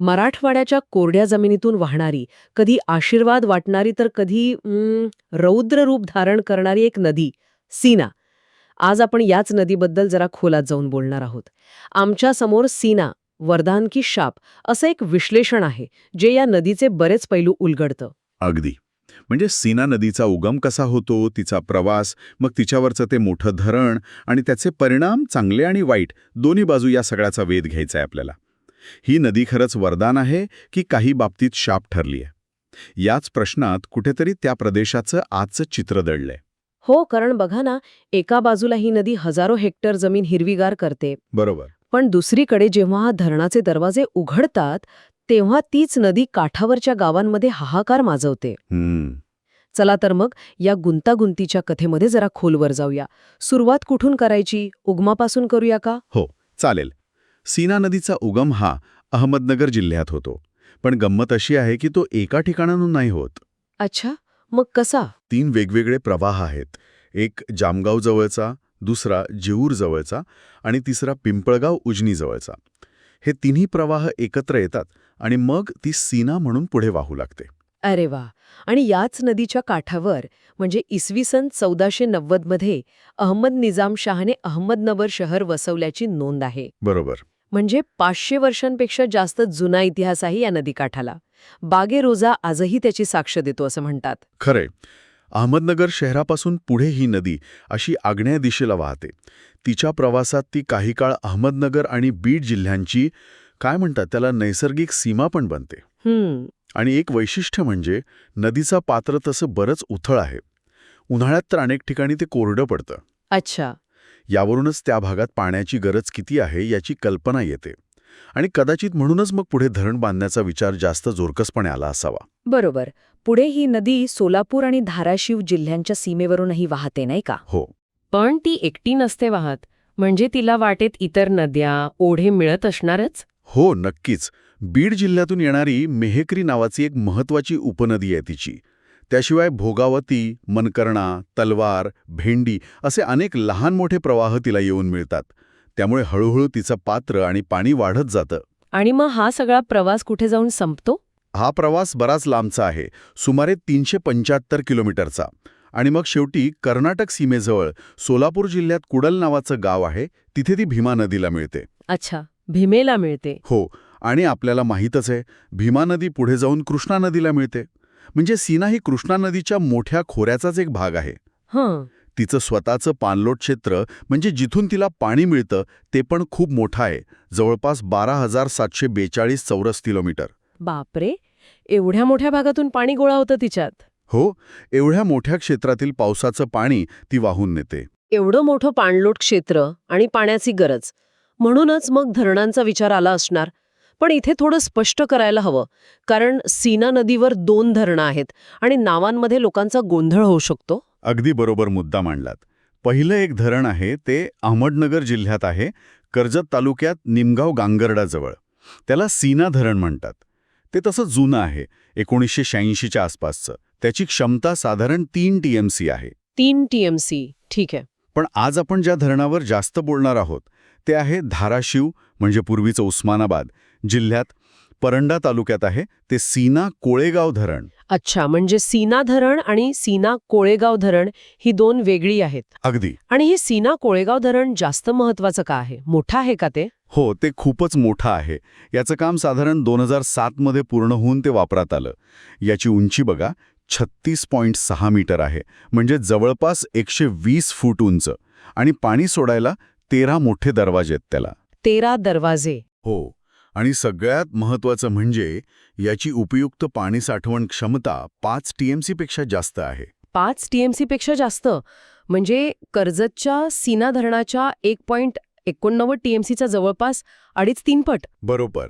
मराठवाड्याच्या कोरड्या जमिनीतून वाहणारी कधी आशीर्वाद वाटणारी तर कधी रौद्र रूप धारण करणारी एक नदी सीना. आज आपण याच नदीबद्दल जरा खोलात जाऊन बोलणार आहोत. आमच्यासमोर सीना वरदान की शाप असं एक विश्लेषण आहे जे या नदीचे बरेच पैलू उलगडतं. अगदी. म्हणजे सीना नदीचा उगम कसा होतो तिचा प्रवास मग तिच्यावरचं ते मोठं धरण आणि त्याचे परिणाम चांगले आणि वाईट दोन्ही बाजू या सगळ्याचा वेध घ्यायचा आहे आपल्याला. ही नदी खरंच वरदान आहे की काही बाबतीत शाप ठरली आहे याच प्रश्नात कुठेतरी त्या प्रदेशाचं आजचं चित्र दडलंय. हो कारण बघा ना एका बाजूला ही नदी हजारो हेक्टर जमीन हिरवीगार करते. बरोबर. पण दुसरीकडे जेव्हा धरणाचे दरवाजे उघडतात तेव्हा तीच नदी काठावरच्या गावांमध्ये हाहाकार माजवते. चला तर मग या गुंतागुंतीच्या कथेमध्ये जरा खोलवर जाऊया. सुरुवात कुठून करायची? उगमापासून करूया का? हो चालेल. सीना नदीचा उगम हा अहमदनगर जिल्ह्यात होतो. पण गंमत अशी आहे की तो एका ठिकाणाहून नाही होत. अच्छा मग कसा? तीन वेगवेगळे प्रवाह आहेत. एक जामगाव जवळचा दुसरा जेऊर जवळचा आणि तिसरा पिंपळगाव उजनी जवळचा. हे तिन्ही प्रवाह एकत्र येतात आणि मग ती सीना म्हणून पुढे वाहू लागते. अरे वा! आणि याच नदीच्या काठावर म्हणजे इसवी सन चौदाशे नव्वदमध्ये अहमद निजाम शहाने अहमदनगर शहर वसवल्याची नोंद आहे. बरोबर. म्हणजे पाचशे वर्षांपेक्षा जास्त जुना इतिहास आहे या नदीकाठाला. बागेरोजा आजही त्याची साक्ष देतो असं म्हणतात. खरंय. अहमदनगर शहरापासून पुढे ही नदी अशी आग्नेय दिशेला वाहते. तिच्या प्रवासात ती काही काळ अहमदनगर आणि बीड जिल्ह्यांची काय म्हणतात त्याला नैसर्गिक सीमा पण बनते. आणि एक वैशिष्ट्य म्हणजे नदीचा पात्र तसं बरंच उथळ आहे. उन्हाळ्यात तर अनेक ठिकाणी ते कोरडं पडतं. अच्छा. यावरूनच त्या भागात पाण्याची गरज किती आहे याची कल्पना येते. आणि कदाचित म्हणूनच मग पुढे धरण बांधण्याचा विचार जास्त जोरकसपणे आला असावा. बरोबर. पुढे ही नदी सोलापूर आणि धाराशिव जिल्ह्यांच्या सीमेवरूनही वाहते नाही का? हो. पण ती एकटी नसते वाहत. म्हणजे तिला वाटेत इतर नद्या ओढे मिळत असणारच? हो नक्कीच. बीड जिल्ह्यातून येणारी मेहेकरी नावाची एक महत्वाची उपनदी आहे तिची. त्याशिवाय भोगावती मनकर्णा तलवार भेंडी असे अनेक लहान मोठे प्रवाह तिला येऊन मिळतात. त्यामुळे हळूहळू तिचं पात्र आणि पाणी वाढत जातं. आणि मग हा सगळा प्रवास कुठे जाऊन संपतो? हा प्रवास बराच लांबचा आहे. सुमारे तीनशे पंच्याहत्तर किलोमीटरचा. आणि मग शेवटी कर्नाटक सीमेजवळ सोलापूर जिल्ह्यात कुडल नावाचं गाव आहे. तिथे ती भीमा नदीला मिळते. अच्छा भीमेला मिळते. हो आणि आपल्याला माहीतच आहे भीमा नदी पुढे जाऊन कृष्णा नदीला मिळते. म्हणजे सीना ही कृष्णा नदीच्या मोठ्या खोऱ्याचाच एक भाग आहे. हं. तिचं स्वतःचं पाणलोट क्षेत्र म्हणजे जिथून तिला पाणी मिळतं ते पण खूप मोठं आहे जवळपास बारा हजार सातशे बेचाळीस चौरस किलोमीटर. बापरे! एवढ्या मोठ्या भागातून पाणी गोळा होतं तिच्यात. हो एवढ्या मोठ्या क्षेत्रातील पावसाचं पाणी ती वाहून नेते. एवढं मोठं पाणलोट क्षेत्र आणि पाण्याची गरज. म्हणूनच मग धरणांचा विचार आला असणार. पण इथे थोडं स्पष्ट करायला हवं. कारण सीना नदीवर दोन धरणं आहेत आणि नावांमध्ये लोकांचा गोंधळ होऊ शकतो. अगदी बरोबर मुद्दा मांडलात. पहिलं एक धरण आहे ते अहमदनगर जिल्ह्यात आहे कर्जत तालुक्यात निमगाव गांगर्डाजवळ. त्याला सीना धरण म्हणतात. ते तसं जुनं आहे एकोणीसशे शहाऐंशीच्या आसपासचं. त्याची क्षमता साधारण तीन टीएमसी आहे. तीन टीएमसी ठीक आहे. पण आज आपण ज्या धरणावर जास्त बोलणार आहोत ते आहे धाराशिव म्हणजे पूर्वीचं उस्मानाबाद. जिल्ह्यात परंडा तालुक्यात आहे ते सीना कोळेगाव धरण. अच्छा म्हणजे सीना धरण आणि सीना कोळेगाव धरण ही दोन वेगळी आहेत. अगदी. आणि हे सीना कोळेगाव धरण जास्त महत्वाचं का आहे? मोठं आहे का ते? हो ते खूपच मोठं आहे. याचं काम साधारण दोन हजार सातमध्ये पूर्ण होऊन ते वापरात आलं. याची उंची बघा छत्तीस पॉईंट सहा मीटर आहे. म्हणजे जवळपास एकशे वीस फूट उंच. आणि पाणी सोडायला तेरा मोठे दरवाजे आहेत त्याला. तेरा दरवाजे. हो आणि सगळ्यात महत्त्वाचं म्हणजे याची उपयुक्त पाणी साठवण क्षमता पाच टीएमसीपेक्षा जास्त आहे. पाच टीएमसी पेक्षा जास्त. म्हणजे कर्जतच्या सीना धरणाच्या एक पॉइंट एकोणनव्वद टीएमसीचा जवळपास अडीच तीन पट. बरोबर.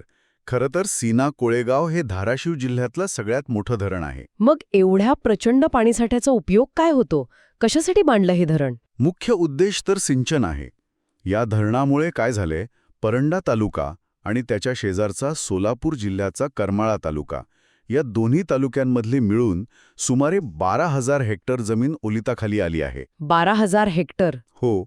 खरं तर सीना कोळेगाव हे धाराशिव जिल्ह्यातलं सगळ्यात मोठं धरण आहे. मग एवढ्या प्रचंड पाणीसाठ्याचा उपयोग काय होतो? कशासाठी बांधलं हे धरण? मुख्य उद्देश तर सिंचन आहे. या धरणामुळे काय झाले? परंडा तालुका आणि त्याच्या शेजारचा सोलापूर जिल्ह्याचा करमाळा तालुका. या दोन्ही तालुक्यांमधली मिळून सुमारे बारा हजार हेक्टर जमीन ओलिताखाली आली आहे. बारा हजार हेक्टर? हो.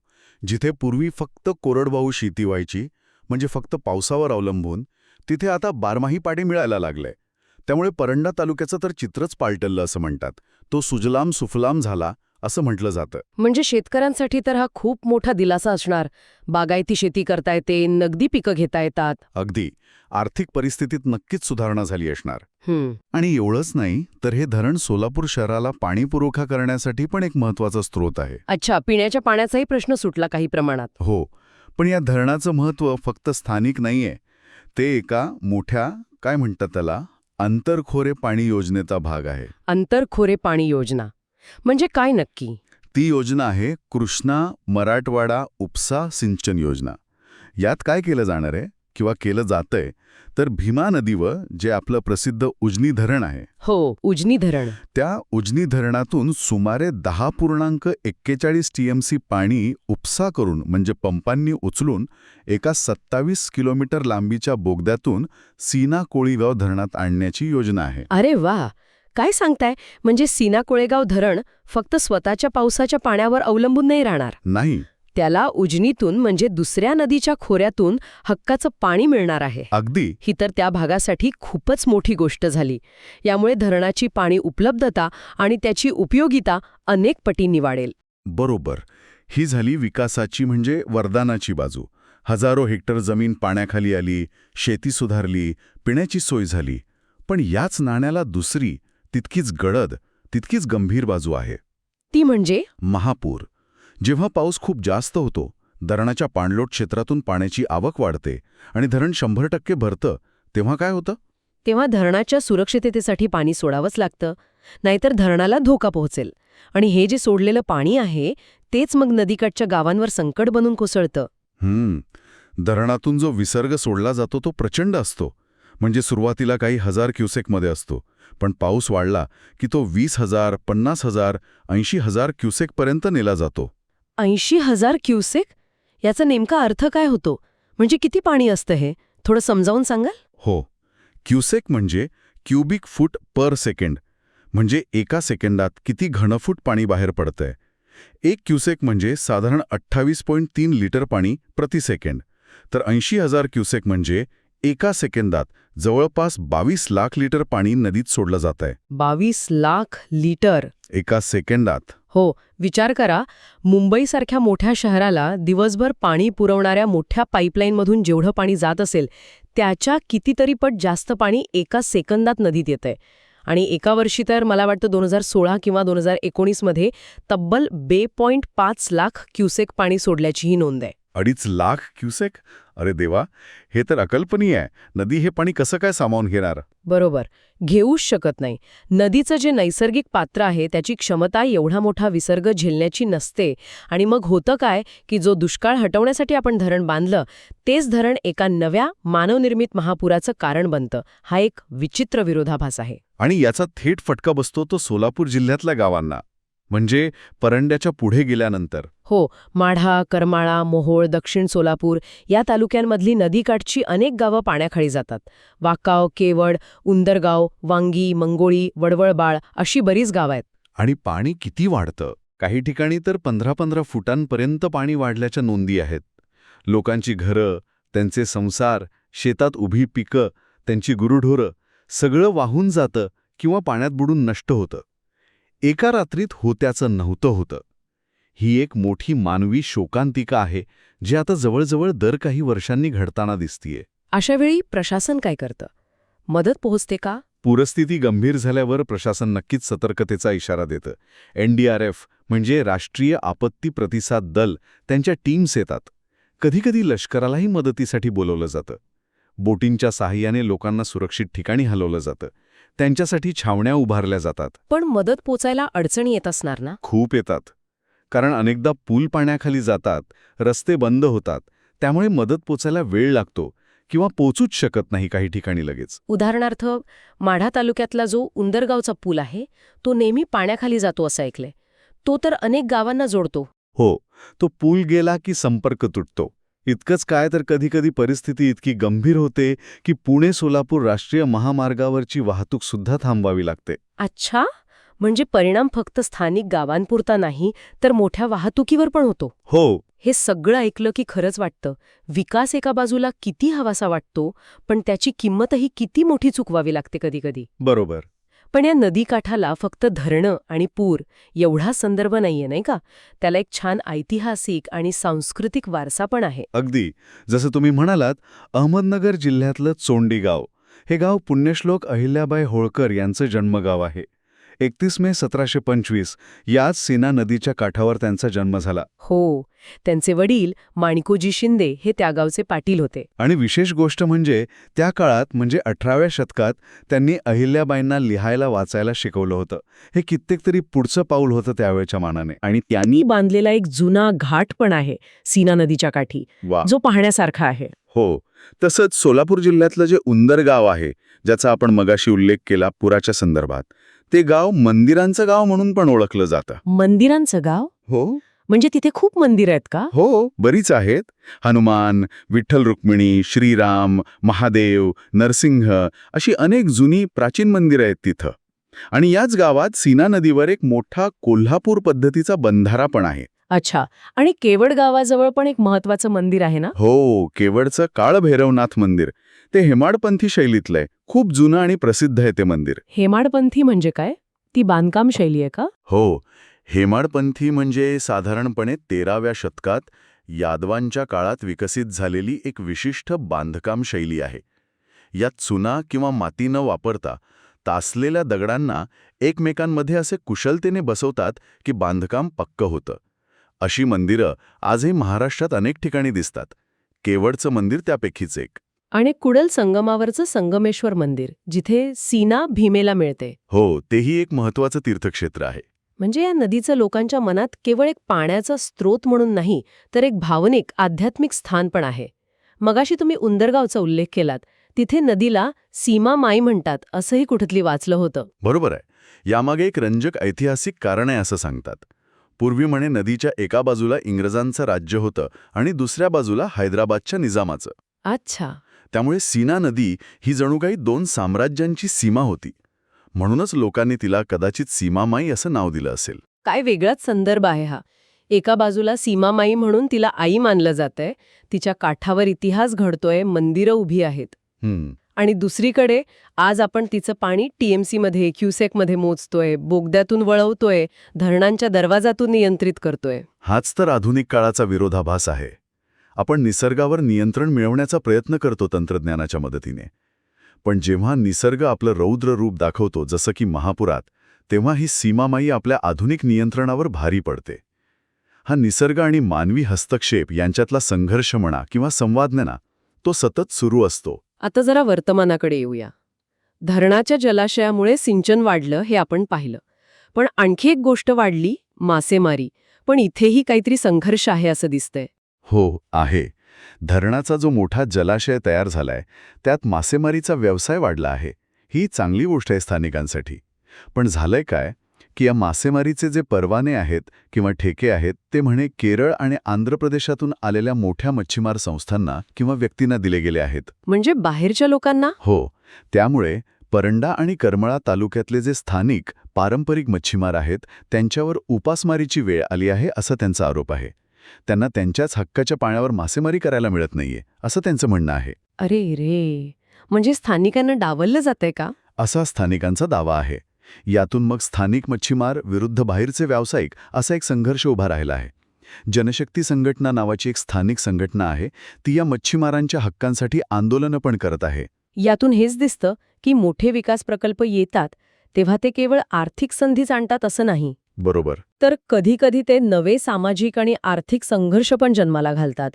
जिथे पूर्वी फक्त कोरडवाहू शेती व्हायची म्हणजे फक्त पावसावर अवलंबून तिथे आता बारमाही पाणी मिळायला लागलंय त्यामुळे परंडा तालुक्याचं तर चित्रच पालटललं असं म्हणतात. तो सुजलाम सुफलाम झाला असं म्हटलं जातं. म्हणजे शेतकऱ्यांसाठी तर हा खूप मोठा दिलासा असणार. बागायती शेती करता येते नगदी पिकं घेता येतात. अगदी. आर्थिक परिस्थितीत नक्कीच सुधारणा झाली असणार. आणि एवढंच नाही तर हे धरण सोलापूर शहराला पाणी पुरवठा करण्यासाठी पण एक महत्त्वाचा स्रोत आहे. अच्छा पिण्याच्या पाण्याचाही प्रश्न सुटला काही प्रमाणात. हो. पण या धरणाचं महत्त्व फक्त स्थानिक नाहीये. ते एका मोठ्या काय म्हणतात त्याला आंतरखोरे पाणी योजनेचा भाग आहे. अंतरखोरे पाणी योजना. म्हणजे काय नक्की? ती योजना आहे कृष्णा मराठवाडा उपसा सिंचन योजना. यात काय केलं जाणार आहे किंवा केलं जातंय तर भीमा नदीवर जे आपलं प्रसिद्ध उजनी धरण आहे. हो उजनी धरण. त्या उजनी धरणातून सुमारे दहा पूर्णांक एक्केचाळीस टीएमसी पाणी उपसा करून म्हणजे पंपांनी उचलून एका सत्तावीस किलोमीटर लांबीच्या बोगद्यातून सीना कोळीगाव धरणात आणण्याची योजना आहे. अरे वा! काय सांगताय? म्हणजे सीना कोळेगाव धरण फक्त स्वतःच्या पावसाच्या पाण्यावर अवलंबून नाही राहणार. नाही. त्याला उजनीतून म्हणजे दुसऱ्या नदीच्या खोऱ्यातून हक्काचं पाणी मिळणार आहे. अगदी. ही तर त्या भागासाठी खूपच मोठी गोष्ट झाली. यामुळे धरणाची पाणी उपलब्धता आणि त्याची उपयोगिता अनेक पटींनी वाढेल बरोबर. ही झाली विकासाची म्हणजे वरदानाची बाजू. हजारो हेक्टर जमीन पाण्याखाली आली शेती सुधारली पिण्याची सोय झाली. पण याच नाण्याला दुसरी तितकीच गडद तितकीच गंभीर बाजू आहे. ती म्हणजे? महापूर. जेव्हा पाऊस खूप जास्त होतो धरणाच्या पाणलोट क्षेत्रातून पाण्याची आवक वाढते आणि धरण शंभर टक्के भरतं तेव्हा काय होतं? तेव्हा धरणाच्या सुरक्षिततेसाठी पाणी सोडावंच लागतं नाहीतर धरणाला धोका पोहोचेल. आणि हे जे सोडलेलं पाणी आहे तेच मग नदीकाठच्या गावांवर संकट बनून कोसळतं. हम्म. धरणातून जो विसर्ग सोडला जातो तो प्रचंड असतो. म्हणजे सुरुवातीला काही हजार क्युसेकमध्ये असतो. पण पाऊस वाढला की तो वीस हजार पन्नास हजार ऐंशी हजार क्युसेकपर्यंत नेला जातो. ऐंशी हजार क्युसेक? याचा नेमका अर्थ काय होतो? म्हणजे किती पाणी असतं हे? थोडं समजावून सांगाल? हो. क्युसेक म्हणजे क्युबिक फूट पर सेकंड. म्हणजे एका सेकंदात किती घनफूट पाणी बाहेर पडतंय. एक क्युसेक म्हणजे साधारण अठ्ठावीस पॉईंट तीन लिटर पाणी प्रति सेकंड. तर ऐंशी हजार क्युसेक म्हणजे एका सेकंदात जवळपास बावीस लाख लिटर पाणी नदीत सोडलं जात आहे. बावीस लाख लिटर. एका सेकंदात. हो विचार करा मुंबईसारख्या मोठ्या शहराला दिवसभर पाणी पुरवणाऱ्या मोठ्या पाईपलाईनमधून जेवढं पाणी जात असेल त्याच्या कितीतरी पट जास्त पाणी एका सेकंदात नदीत येतंय आणि एका वर्षी तर मला वाटतं दोन हजार सोळा किंवा दोन हजार एकोणीसमध्ये तब्बल बे पॉईंट पाच लाख क्युसेक पाणी सोडल्याचीही नोंद आहे. अडीच लाख क्युसेक? अरे देवा हे तर अकल्पनीय आहे. नदी हे पाणी कसं काय सामावून घेणार? बरोबर. घेऊच शकत नाही. नदीचं जे नैसर्गिक पात्र आहे त्याची क्षमता एवढा मोठा विसर्ग झेलण्याची नसते. आणि मग होतं काय की जो दुष्काळ हटवण्यासाठी आपण धरण बांधलं तेच धरण एका नव्या मानवनिर्मित महापुराचं कारण बनतं. हा एक विचित्र विरोधाभास आहे. आणि याचा थेट फटका बसतो तो सोलापूर जिल्ह्यातल्या गावांना. म्हणजे परंड्याच्या पुढे गेल्यानंतर. हो माढा करमाळा मोहोळ दक्षिण सोलापूर या तालुक्यांमधली नदीकाठची अनेक गावं पाण्याखाली जातात. वाकाव केवड उंदरगाव वांगी मंगोळी वडवळबाळ अशी बरीच गावं आहेत. आणि पाणी किती वाढतं? काही ठिकाणी तर पंधरा पंधरा फुटांपर्यंत पाणी वाढल्याच्या नोंदी आहेत. लोकांची घरं त्यांचे संसार शेतात उभी पिकं त्यांची गुरुढोरं सगळं वाहून जातं किंवा पाण्यात बुडून नष्ट होतं. एका रात्रीत होत्याचं नव्हतं होतं. ही एक मोठी मानवी शोकांतिका आहे जी आता जवळजवळ दर काही वर्षांनी घडताना दिसतीये. अशावेळी प्रशासन काय करतं? मदत पोहोचते का? पूरस्थिती गंभीर झाल्यावर प्रशासन नक्कीच सतर्कतेचा इशारा देतं. एनडीआरएफ म्हणजे राष्ट्रीय आपत्ती प्रतिसाद दल त्यांच्या टीम्स येतात. कधीकधी लष्करालाही मदतीसाठी बोलवलं जातं. बोटींच्या साहाय्याने लोकांना सुरक्षित ठिकाणी हलवलं जातं. त्यांच्यासाठी छावण्या उभारल्या जातात. पण मदत पोचायला अडचणी येत असणार ना? खूप येतात. कारण अनेकदा पूल पाण्याखाली जातात रस्ते बंद होतात त्यामुळे मदत पोचायला वेळ लागतो किंवा पोचूच शकत नाही काही ठिकाणी लगेच. उदाहरणार्थ माढा तालुक्यातला जो उंदरगावचा पूल आहे तो नेहमी पाण्याखाली जातो असं ऐकलंय. तो तर अनेक गावांना जोडतो. हो तो पूल गेला की संपर्क तुटतो. इतकंच काय तर कधीकधी परिस्थिती इतकी गंभीर होते की पुणे सोलापूर राष्ट्रीय महामार्गावरची वाहतूक सुद्धा थांबवावी लागते. अच्छा? म्हणजे परिणाम फक्त स्थानिक गावांपुरता नाही तर मोठ्या वाहतुकीवर पण होतो. हो. हे सगळं ऐकलं की खरंच वाटतं. विकास एका बाजूला किती हवासा वाटतो पण त्याची किंमतही किती मोठी चुकवावी लागते कधीकधी. बरोबर. पण या नदीकाठाला फक्त धरणं आणि पूर एवढा संदर्भ नाहीये नाही का? त्याला एक छान ऐतिहासिक आणि सांस्कृतिक वारसा पण आहे. अगदी. जसं तुम्ही म्हणालात अहमदनगर जिल्ह्यातलं चोंडी गाव हे गाव पुण्यश्लोक अहिल्याबाई होळकर यांचं जन्मगाव आहे. एकतीस मे सतराशे पंचवीस याच सीना नदीच्या काठावर त्यांचा जन्म झाला. हो त्यांचे वडील माणिकोजी शिंदे हे त्या गावचे पाटील होते. आणि विशेष गोष्ट म्हणजे त्या काळात म्हणजे अठराव्या शतकात त्यांनी अहिल्याबाईंना लिहायला वाचायला शिकवलं होतं. हे कित्येक तरी पुढचं पाऊल होतं त्यावेळच्या मानाने. आणि त्यांनी बांधलेला एक जुना घाट पण आहे सीना नदीच्या काठी. जो पाहण्यासारखा आहे. हो. तसंच सोलापूर जिल्ह्यातलं जे उंदर गाव आहे ज्याचा आपण मगाशी उल्लेख केला पुराच्या संदर्भात ते गाव मंदिरांचं गाव म्हणून पण ओळखलं जातं. मंदिरांचं गाव? हो. म्हणजे तिथे खूप मंदिर आहेत का? हो बरीच आहेत. हनुमान विठ्ठल रुक्मिणी श्रीराम महादेव नरसिंह अशी अनेक जुनी प्राचीन मंदिरं आहेत तिथं. आणि याच गावात सीना नदीवर एक मोठा कोल्हापूर पद्धतीचा बंधारा पण आहे. अच्छा. आणि केवड गावाजवळ पण एक महत्वाचं मंदिर आहे ना? हो केवडचं काळभैरवनाथ मंदिर. ते हेमाडपंथी शैलीतलं आहे खूप जुनं आणि प्रसिद्ध आहे ते मंदिर. हेमाडपंथी म्हणजे काय? ती बांधकाम शैली आहे का? हो. हेमाडपंथी म्हणजे साधारणपणे तेराव्या शतकात यादवांच्या काळात विकसित झालेली एक विशिष्ट बांधकाम शैली आहे. यात चुना किंवा माती न वापरता तासलेल्या दगडांना एकमेकांमध्ये असे कुशलतेने बसवतात की बांधकाम पक्क होतं. अशी मंदिरं आजही महाराष्ट्रात अनेक ठिकाणी दिसतात. केवडचं मंदिर त्यापैकीच एक. आणि कुडल संगमावरचं संगमेश्वर मंदिर जिथे सीना भीमेला मिळते. हो तेही एक महत्वाचं तीर्थक्षेत्र आहे. म्हणजे या नदीचं लोकांच्या मनात केवळ एक पाण्याचा स्रोत म्हणून नाही तर एक भावनिक आध्यात्मिक स्थान पण आहे. मगाशी तुम्ही उंदरगावचा उल्लेख केलात. तिथे नदीला सीमा माई म्हणतात असंही कुठतली वाचलं होतं. बरोबर आहे. यामागे एक रंजक ऐतिहासिक कारण आहे असं सांगतात. पूर्वी म्हणे नदीच्या एका बाजूला इंग्रजांचं राज्य होतं आणि दुसऱ्या बाजूला हैदराबादच्या निजामाचं. अच्छा. त्यामुळे सीना नदी ही जणू काही दोन साम्राज्यांची सीमा होती. म्हणूनच लोकांनी तिला कदाचित सीमामाई असं नाव दिलं असेल. काय वेगळाच संदर्भ आहे हा. एका बाजूला सीमामाई म्हणून तिला आई मानलं जातंय तिच्या काठावर इतिहास घडतोय मंदिरं उभी आहेत. आणि दुसरीकडे आज आपण तिचं पाणी टीएमसीमध्ये क्युसेकमध्ये मोजतोय बोगद्यातून वळवतोय धरणांच्या दरवाजातून नियंत्रित करतोय. हाच तर आधुनिक काळाचा विरोधाभास आहे. आपण निसर्गावर नियंत्रण मिळवण्याचा प्रयत्न करतो तंत्रज्ञानाच्या मदतीने. पण जेव्हा निसर्ग आपलं रौद्र रूप दाखवतो जसं की महापुरात तेव्हा ही सीमामाई आपल्या आधुनिक नियंत्रणावर भारी पडते. हा निसर्ग आणि मानवी हस्तक्षेप यांच्यातला संघर्ष म्हणा किंवा संवाद म्हणा तो सतत सुरू असतो. आता जरा वर्तमानाकडे येऊया. धरणाच्या जलाशयामुळे सिंचन वाढलं हे आपण पाहिलं. पण आणखी एक गोष्ट वाढली मासेमारी. पण इथेही काहीतरी संघर्ष आहे असं दिसतंय. हो आहे. धरणाचा जो मोठा जलाशय तयार झालाय त्यात मासेमारीचा व्यवसाय वाढला आहे. ही चांगली गोष्ट आहे स्थानिकांसाठी. पण झालंय काय की या मासेमारीचे जे परवाने आहेत किंवा ठेके आहेत ते म्हणे केरळ आणि आंध्र प्रदेशातून आलेल्या मोठ्या मच्छीमार संस्थांना किंवा व्यक्तींना दिले गेले आहेत. म्हणजे बाहेरच्या लोकांना? हो त्यामुळे परंडा आणि करमळा तालुक्यातले जे स्थानिक पारंपरिक मच्छीमार आहेत त्यांच्यावर उपासमारीची वेळ आली आहे असा त्यांचा आरोप आहे. त्यांना त्यांच्याच हक्काच्या पाण्यावर मासेमारी करायला मिळत नाहीये असं त्यांचं म्हणणं आहे. अरे रे म्हणजे स्थानिकांना डावललं जातंय का? असा स्थानिकांचा दावा आहे. यातून मग स्थानिक मच्छीमार विरुद्ध बाहेरचे व्यावसायिक असा एक संघर्ष उभा राहिला आहे. जनशक्ती संघटना नावाची एक स्थानिक संघटना आहे ती या मच्छीमारांच्या हक्कांसाठी आंदोलनं पण करत आहे. यातून हेच दिसतं की मोठे विकास प्रकल्प येतात तेव्हा ते केवळ आर्थिक संधीच आणतात असं नाही. बरोबर. तर कधीकधी ते नवे सामाजिक आणि आर्थिक संघर्ष पण जन्माला घालतात.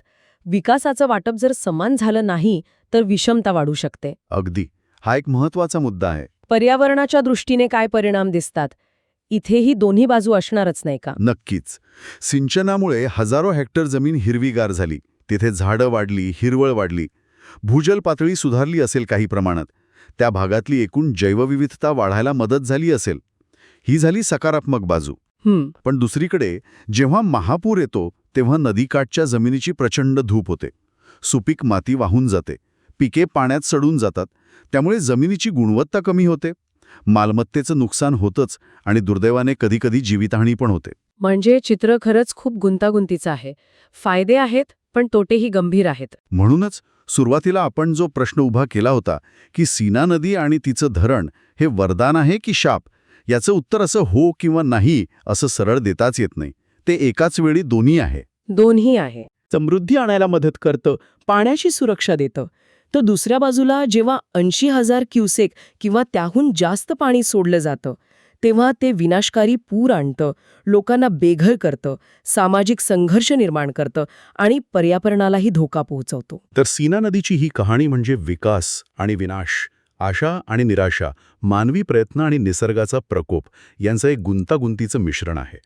विकासाचं वाटप जर समान झालं नाही तर विषमता वाढू शकते. अगदी. हा एक महत्त्वाचा मुद्दा आहे. पर्यावरणाच्या दृष्टीने काय परिणाम दिसतात? इथेही दोन्ही बाजू असणारच नाही का? नक्कीच. सिंचनामुळे हजारो हेक्टर जमीन हिरवीगार झाली. तिथे झाडं वाढली हिरवळ वाढली. भूजल पातळी सुधारली असेल काही प्रमाणात. त्या भागातली एकूण जैवविविधता वाढायला मदत झाली असेल. ही झाली सकारात्मक बाजू. पण दुसरीकडे जेव्हा महापूर येतो तेव्हा नदीकाठच्या जमिनीची प्रचंड धूप होते. सुपीक माती वाहून जाते. पिके पाण्यात सडून जातात. त्यामुळे जमिनीची गुणवत्ता कमी होते. मालमत्तेचं नुकसान होतंच आणि दुर्दैवाने कधीकधी जीवितहानी पण होते. म्हणजे चित्र खरंच खूप गुंतागुंतीचं आहे. फायदे आहेत पण तोटेही गंभीर आहेत. म्हणूनच सुरुवातीला आपण जो प्रश्न उभा केला होता की सीना नदी आणि तिचं धरण हे वरदान आहे की शाप याचं उत्तर असं हो किंवा नाही असं सरळ देताच येत नाही. ते एकाच वेळी दोन्ही आहे. दोन्ही आहे. समृद्धी आणायला मदत करतं पाण्याची सुरक्षा देतं. तर दुसऱ्या बाजूला जेव्हा ऐंशी हजार क्युसेक किंवा त्याहून जास्त पाणी सोडलं जातं तेव्हा ते विनाशकारी पूर आणतं लोकांना बेघर करतं सामाजिक संघर्ष निर्माण करतं आणि पर्यावरणालाही धोका पोहोचवतो. तर सीना नदीची ही कहाणी म्हणजे विकास आणि विनाश. आशा आणि निराशा मानवी प्रयत्न आणि निसर्गाचा प्रकोप यांचं एक गुंतागुंतीचं मिश्रण आहे.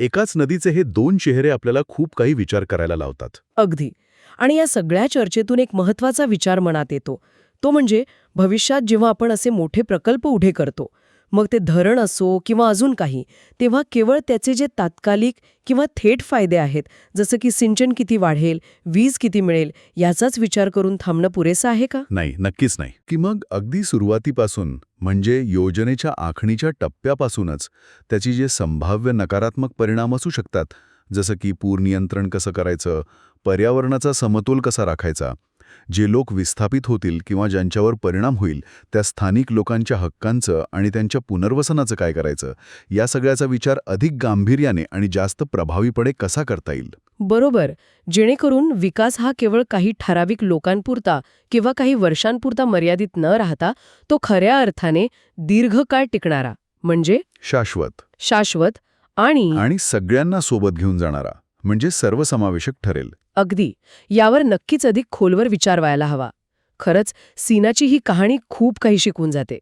एकाच नदीचे हे दोन चेहरे आपल्याला खूप काही विचार करायला लावतात. अगदी. आणि या सगळ्या चर्चेतून एक महत्त्वाचा विचार मनात येतो. तो म्हणजे भविष्यात जेव्हा आपण असे मोठे प्रकल्प उभे करतो मग ते धरण असो किंवा अजून काही तेव्हा केवळ त्याचे जे तात्कालिक किंवा थेट फायदे आहेत जसं की सिंचन किती वाढेल वीज किती मिळेल याचाच विचार करून थांबणं पुरेसं आहे का? नाही नक्कीच नाही. की मग अगदी सुरुवातीपासून म्हणजे योजनेच्या आखणीच्या टप्प्यापासूनच त्याची जे संभाव्य नकारात्मक परिणाम असू शकतात जसं की पूर नियंत्रण कसं करायचं पर्यावरणाचा समतोल कसा राखायचा जे लोक विस्थापित होतील किंवा ज्यांच्यावर परिणाम होईल त्या स्थानिक लोकांच्या हक्कांचं आणि त्यांच्या पुनर्वसनाचं काय करायचं? या सगळ्याचा विचार अधिक गांभीर्याने आणि जास्त प्रभावीपणे कसा करता येईल? बरोबर. जेणेकरून विकास हा केवळ काही ठराविक लोकांपुरता किंवा काही वर्षांपुरता मर्यादित न राहता तो खऱ्या अर्थाने दीर्घकाळ टिकणारा. म्हणजे? शाश्वत. शाश्वत आणि आणि सगळ्यांना सोबत घेऊन जाणारा. म्हणजे सर्वसमावेशक ठरेल. अगदी. यावर नक्कीच अधिक खोलवर विचार व्हायला हवा. खरंच सीनाची ही कहाणी खूप काही शिकून जाते.